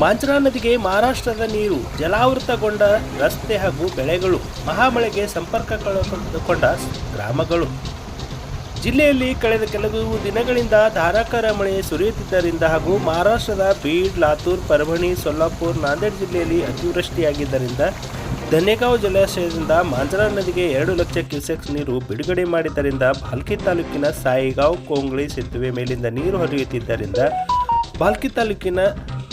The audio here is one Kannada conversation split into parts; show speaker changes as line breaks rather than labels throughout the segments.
ಮಾಂಜ್ರಾ ನದಿಗೆ ಮಹಾರಾಷ್ಟ್ರದ ನೀರು ಜಲಾವೃತಗೊಂಡ ರಸ್ತೆ ಹಾಗೂ ಬೆಳೆಗಳು, ಮಹಾಮಳೆಗೆ ಸಂಪರ್ಕ ಕಳೆದುಕೊಂಡ ಗ್ರಾಮಗಳು. ಜಿಲ್ಲೆಯಲ್ಲಿ ಕಳೆದ ಕೆಲವು ದಿನಗಳಿಂದ ಧಾರಾಕಾರ ಮಳೆ ಸುರಿಯುತ್ತಿದ್ದರಿಂದ ಹಾಗೂ ಮಹಾರಾಷ್ಟ್ರದ ಬೀಡ್, ಲಾತೂರ್, ಪರಭಣಿ, ಸೊಲ್ಲಾಪುರ್, ನಾಂದೇಡ್ ಜಿಲ್ಲೆಯಲ್ಲಿ ಅತಿವೃಷ್ಟಿಯಾಗಿದ್ದರಿಂದ ಧನ್ಯಗಾಂವ್ ಜಲಾಶಯದಿಂದ ಮಾಂಜ್ರಾ ನದಿಗೆ ಎರಡು ಲಕ್ಷ ಕ್ಯೂಸೆಕ್ಸ್ ನೀರು ಬಿಡುಗಡೆ ಮಾಡಿದ್ದರಿಂದ ಭಾಲ್ಕಿ ತಾಲೂಕಿನ ಸಾಯಿಗಾಂವ್, ಕೋಂಗ್ಳಿ ಸೇತುವೆ ಮೇಲಿಂದ ನೀರು ಹರಿಯುತ್ತಿದ್ದರಿಂದ ಭಾಲ್ಕಿ ತಾಲೂಕಿನ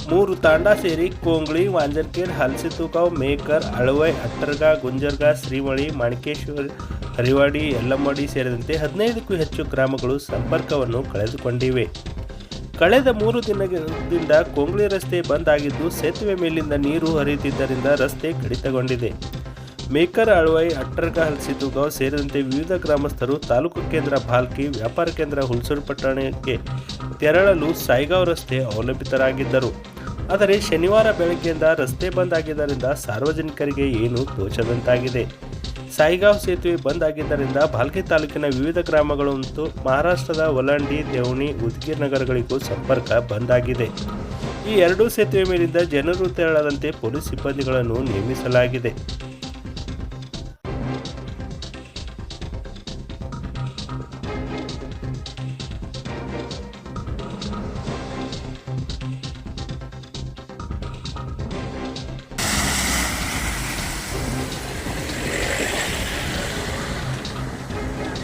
ಮೂರು ತಾಂಡ ಸೇರಿ ಕೋಂಗ್ಳಿ ವಾಂಜರ್ಕೇಡ್ ಹಲ್ಸಿತುಗಾಂವ್ ಮೇಕರ್, ಅಳವೈ ಅಟ್ಟರ್ಗಾ ಗುಂಜರ್ಗಾ, ಶ್ರೀಮಳಿ, ಮಾಣಿಕೇಶ್ವರ್, ಹರಿವಾಡಿ, ಯಲ್ಲಮ್ಮಡಿ ಸೇರಿದಂತೆ ಹದಿನೈದಕ್ಕೂ ಹೆಚ್ಚು ಗ್ರಾಮಗಳು ಸಂಪರ್ಕವನ್ನು ಕಳೆದುಕೊಂಡಿವೆ. ಕಳೆದ ಮೂರು ದಿನದಿಂದ ಕೊಂಗ್ಳಿ ರಸ್ತೆ ಬಂದ್ ಆಗಿದ್ದು ಸೇತುವೆ ಮೇಲಿಂದ ನೀರು ಹರಿಯುತ್ತಿದ್ದರಿಂದ ರಸ್ತೆ ಕಡಿತಗೊಂಡಿದೆ. ಮೇಕರ್, ಅಳವೈ ಅಟ್ಟರ್ಗ ಹಲಸಿತುಗಾಂವ್ ಸೇರಿದಂತೆ ವಿವಿಧ ಗ್ರಾಮಸ್ಥರು ತಾಲೂಕು ಕೇಂದ್ರ ಭಾಲ್ಕಿ ವ್ಯಾಪಾರ ಕೇಂದ್ರ ಹುಲ್ಸೂರು ಪಟ್ಟಣಕ್ಕೆ ತೆರಳಲು ಸಾಯಿಗಾಂವ್ ರಸ್ತೆ ಅವಲಂಬಿತರಾಗಿದ್ದರು. ಆದರೆ ಶನಿವಾರ ಬೆಳಗ್ಗೆಯಿಂದ ರಸ್ತೆ ಬಂದ್ ಆಗಿದ್ದರಿಂದ ಸಾರ್ವಜನಿಕರಿಗೆ ಏನು ತೋಚದಂತಾಗಿದೆ ಸಾಯಿಗಾವ್ ಸೇತುವೆ ಬಂದ್ ಆಗಿದ್ದರಿಂದ ಭಾಲ್ಕಿ ತಾಲೂಕಿನ ವಿವಿಧ ಗ್ರಾಮಗಳು ಮತ್ತು ಮಹಾರಾಷ್ಟ್ರದ ಒಲಂಡಿ ದೇವಣಿ, ಉದ್ಗಿರ್ ನಗರಗಳಿಗೂ ಸಂಪರ್ಕ ಬಂದ್ ಆಗಿದೆ. ಈ ಎರಡೂ ಸೇತುವೆ ಮೇಲಿಂದ ಜನರು ತೆರಳದಂತೆ ಪೊಲೀಸ್ ಸಿಬ್ಬಂದಿಗಳನ್ನು ನೇಮಿಸಲಾಗಿದೆ.